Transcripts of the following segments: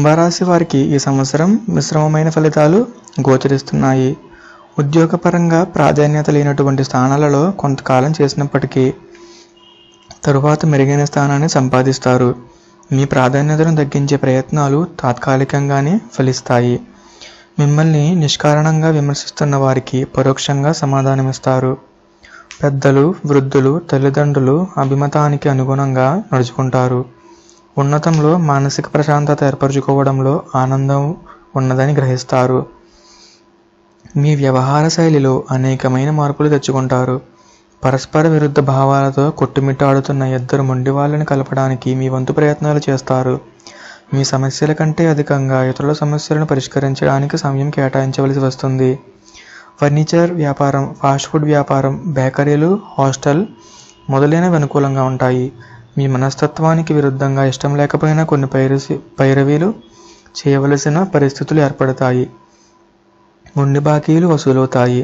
కుంభరాశి వారికి ఈ సంవత్సరం మిశ్రమమైన ఫలితాలు గోచరిస్తున్నాయి. ఉద్యోగపరంగా ప్రాధాన్యత లేనటువంటి స్థానాలలో కొంతకాలం చేసినప్పటికీ తరువాత మెరుగైన స్థానాన్ని సంపాదిస్తారు. మీ ప్రాధాన్యతను తగ్గించే ప్రయత్నాలు తాత్కాలికంగానే ఫలిస్తాయి. మిమ్మల్ని నిష్కారణంగా విమర్శిస్తున్న వారికి పరోక్షంగా సమాధానమిస్తారు. పెద్దలు వృద్ధులు తల్లిదండ్రులు అభిమతానికి అనుగుణంగా నడుచుకుంటారు. ఉన్నతంలో మానసిక ప్రశాంతత ఏర్పరచుకోవడంలో ఆనందం ఉన్నదని గ్రహిస్తారు. మీ వ్యవహార శైలిలో అనేకమైన మార్పులు తెచ్చుకుంటారు. పరస్పర విరుద్ధ భావాలతో కొట్టుమిట్టాడుతున్న ఇద్దరు మొండి వాళ్ళని కలపడానికి మీ వంతు ప్రయత్నాలు చేస్తారు. మీ సమస్యల కంటే అధికంగా ఇతరుల సమస్యలను పరిష్కరించడానికి సమయం కేటాయించవలసి వస్తుంది. ఫర్నిచర్ వ్యాపారం ఫాస్ట్ ఫుడ్ వ్యాపారం బేకరీలు హాస్టల్ మొదలైనవి అనుకూలంగా ఉంటాయి. మీ మనస్తత్వానికి విరుద్ధంగా ఇష్టం లేకపోయినా కొన్ని పైరసి పైరవీలు చేయవలసిన పరిస్థితులు ఏర్పడతాయి. ఉండి బాకీలు వసూలవుతాయి.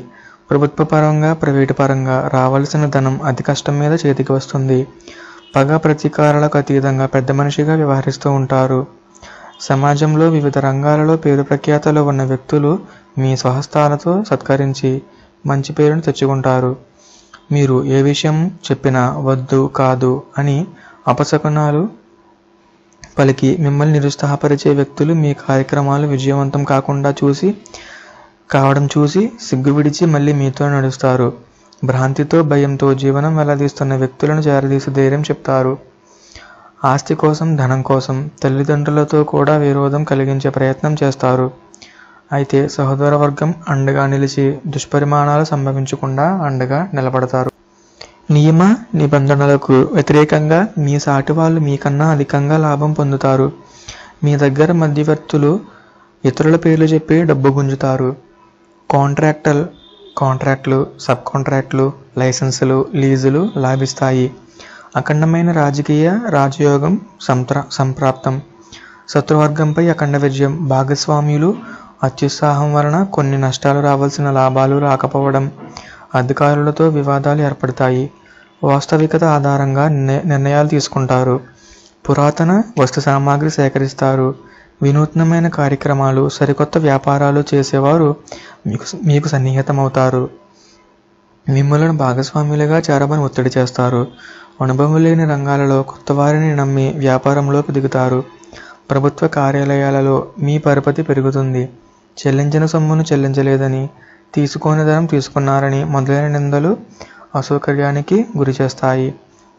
ప్రభుత్వ పరంగా ప్రైవేటు పరంగా రావాల్సిన ధనం అతి కష్టం మీద చేతికి వస్తుంది. పగ ప్రతీకారాలకు అతీతంగా పెద్ద మనిషిగా వ్యవహరిస్తూ ఉంటారు. సమాజంలో వివిధ రంగాలలో పేరు ప్రఖ్యాతలు ఉన్న వ్యక్తులు మీ స్వహస్తాలతో సత్కరించి మంచి పేరును తెచ్చుకుంటారు. మీరు ఏ విషయం చెప్పినా వద్దు కాదు అని అపశకునాలు పలికి మిమ్మల్ని నిరుత్సాహపరిచే వ్యక్తులు మీ కార్యక్రమాలు విజయవంతం కాకుండా చూసి కావడం చూసి సిగ్గు విడిచి మళ్ళీ మీతో నడుస్తారు. భ్రాంతితో భయంతో జీవనం వెల్లదీస్తున్న వ్యక్తులను చేరదీసి ధైర్యం చెప్తారు. ఆస్తి కోసం ధనం కోసం తల్లిదండ్రులతో కూడా విరోధం కలిగించే ప్రయత్నం చేస్తారు. అయితే సహోదర వర్గం అండగా నిలిచి దుష్పరిమాణాలు సంభవించకుండా అండగా నిలబడతారు. నియమ నిబంధనలకు వ్యతిరేకంగా మీ సాటి వాళ్ళు మీకన్నా అధికంగా లాభం పొందుతారు. మీ దగ్గర మధ్యవర్తులు ఇతరుల పేర్లు చెప్పి డబ్బు గుంజుతారు. కాంట్రాక్టర్ కాంట్రాక్టులు సబ్ కాంట్రాక్టులు లైసెన్సులు లీజులు లాభిస్తాయి. అఖండమైన రాజకీయ రాజయోగం సంప్ర సంప్రాప్తం. శత్రువర్గంపై అఖండ విజయం. భాగస్వామ్యులు అత్యుత్సాహం వలన కొన్ని నష్టాలు రావాల్సిన లాభాలు రాకపోవడం అధికారులతో వివాదాలు ఏర్పడతాయి. వాస్తవికత ఆధారంగా నిర్ణయాలు తీసుకుంటారు. పురాతన వస్తు సామాగ్రి సేకరిస్తారు. వినూత్నమైన కార్యక్రమాలు సరికొత్త వ్యాపారాలు చేసేవారు మీకు మీకు సన్నిహితమవుతారు. మిమ్మలను భాగస్వాములుగా చేరమని ఒత్తిడి చేస్తారు. అనుభవం లేని రంగాలలో కొత్త వారిని నమ్మి వ్యాపారంలోకి దిగుతారు. ప్రభుత్వ కార్యాలయాలలో మీ పరపతి పెరుగుతుంది. చెల్లించిన సొమ్మును చెల్లించలేదని తీసుకోని ధనం తీసుకున్నారని మొదలైన నిందలు అసౌకర్యానికి గురి చేస్తాయి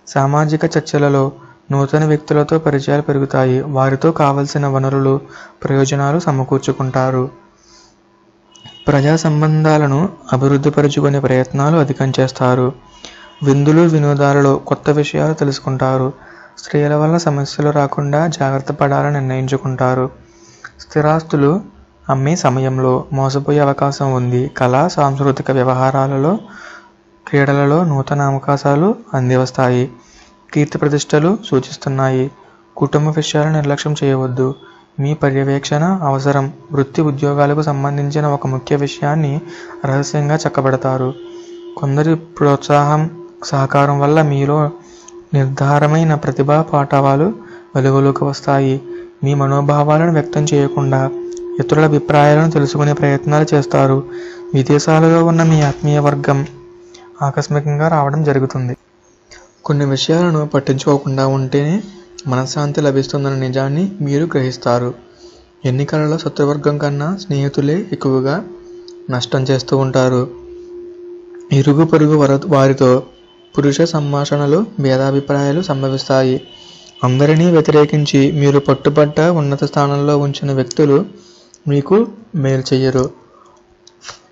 సామాజిక చర్చలలో నూతన వ్యక్తులతో పరిచయాలు పెరుగుతాయి. వారితో కావలసిన వనరులు ప్రయోజనాలు సమకూర్చుకుంటారు. ప్రజా సంబంధాలను అభివృద్ధిపరుచుకునే ప్రయత్నాలు అధికం చేస్తారు. విందులు వినోదాలలో కొత్త విషయాలు తెలుసుకుంటారు. స్త్రీల వల్ల సమస్యలు రాకుండా జాగ్రత్త పడాలని నిర్ణయించుకుంటారు. స్థిరాస్తులు అమ్మే సమయంలో మోసపోయే అవకాశం ఉంది. కళా సాంస్కృతిక వ్యవహారాలలో క్రీడలలో నూతన అవకాశాలు అందివస్తాయి. కీర్తి ప్రతిష్టలు సూచిస్తున్నాయి. కుటుంబ విషయాలను నిర్లక్ష్యం చేయవద్దు. మీ పర్యవేక్షణ అవసరం. వృత్తి ఉద్యోగాలకు సంబంధించిన ఒక ముఖ్య విషయాన్ని రహస్యంగా చక్కబెడతారు. కొందరి ప్రోత్సాహం సహకారం వల్ల మీలో నిర్ధారమైన ప్రతిభా పాఠవాలు వెలుగులోకి వస్తాయి. మీ మనోభావాలను వ్యక్తం చేయకుండా ఇతరుల అభిప్రాయాలను తెలుసుకునే ప్రయత్నాలు చేస్తారు. విదేశాలలో ఉన్న మీ ఆత్మీయ వర్గం ఆకస్మికంగా రావడం జరుగుతుంది. కొన్ని విషయాలను పట్టించుకోకుండా ఉంటేనే మనశ్శాంతి లభిస్తుందన్న నిజాన్ని మీరు గ్రహిస్తారు. ఎన్నికలలో శత్రువర్గం కన్నా స్నేహితులే ఎక్కువగా నష్టం చేస్తూ ఉంటారు. ఇరుగు పొరుగు వర వారితో పురుష సంభాషణలు భేదాభిప్రాయాలు సంభవిస్తాయి. అందరినీ వ్యతిరేకించి మీరు పట్టుబట్ట ఉన్నత స్థానంలో ఉంచిన వ్యక్తులు మీకు మేలు చెయ్యరు.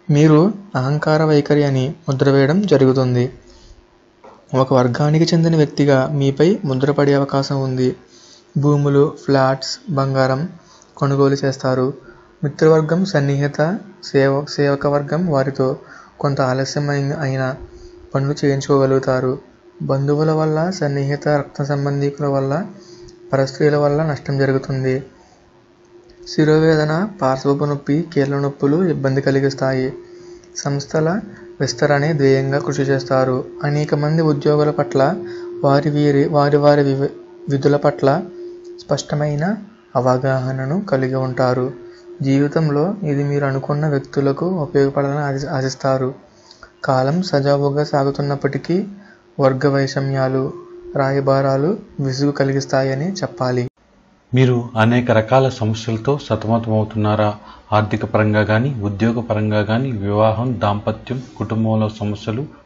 మీరు అహంకార వైఖరి అని ముద్ర వేయడం జరుగుతుంది. ఒక వర్గానికి చెందిన వ్యక్తిగా మీపై ముద్రపడే అవకాశం ఉంది. భూములు ఫ్లాట్స్ బంగారం కొనుగోలు చేస్తారు. మిత్రవర్గం సన్నిహిత సేవ సేవక వర్గం వారితో కొంత ఆలస్యం అయిన- పనులు చేయించుకోగలుగుతారు. బంధువుల వల్ల సన్నిహిత రక్త సంబంధికుల వల్ల పరస్త్రీల వల్ల నష్టం జరుగుతుంది. శిరోవేదన పార్శ్వపు నొప్పి కీళ్ళ నొప్పులు ఇబ్బంది కలిగిస్తాయి. సంస్థల విస్తరణే ధ్యేయంగా కృషి చేస్తారు. అనేక మంది ఉద్యోగుల పట్ల వారి వీరి వారి వారి విధుల పట్ల స్పష్టమైన అవగాహనను కలిగి ఉంటారు. జీవితంలో ఇది మీరు అనుకున్న వ్యక్తులకు ఉపయోగపడాలని ఆశి ఆశిస్తారు. కాలం సజావుగా సాగుతున్నప్పటికీ వర్గ వైషమ్యాలు రాయబారాలు విసుగు కలిగిస్తాయని చెప్పాలి. మీరు అనేక రకాల సమస్యలతో సతమతమవుతున్నారా? ఆర్థిక పరంగా కానీ ఉద్యోగ పరంగా కానీ వివాహం దాంపత్యం కుటుంబంలో సమస్యలు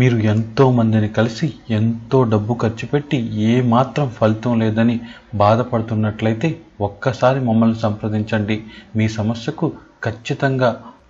మీరు ఎంతో మందిని కలిసి ఎంతో డబ్బు ఖర్చు పెట్టి ఏమాత్రం ఫలితం లేదని బాధపడుతున్నట్లయితే ఒక్కసారి మమ్మల్ని సంప్రదించండి. మీ సమస్యకు ఖచ్చితంగా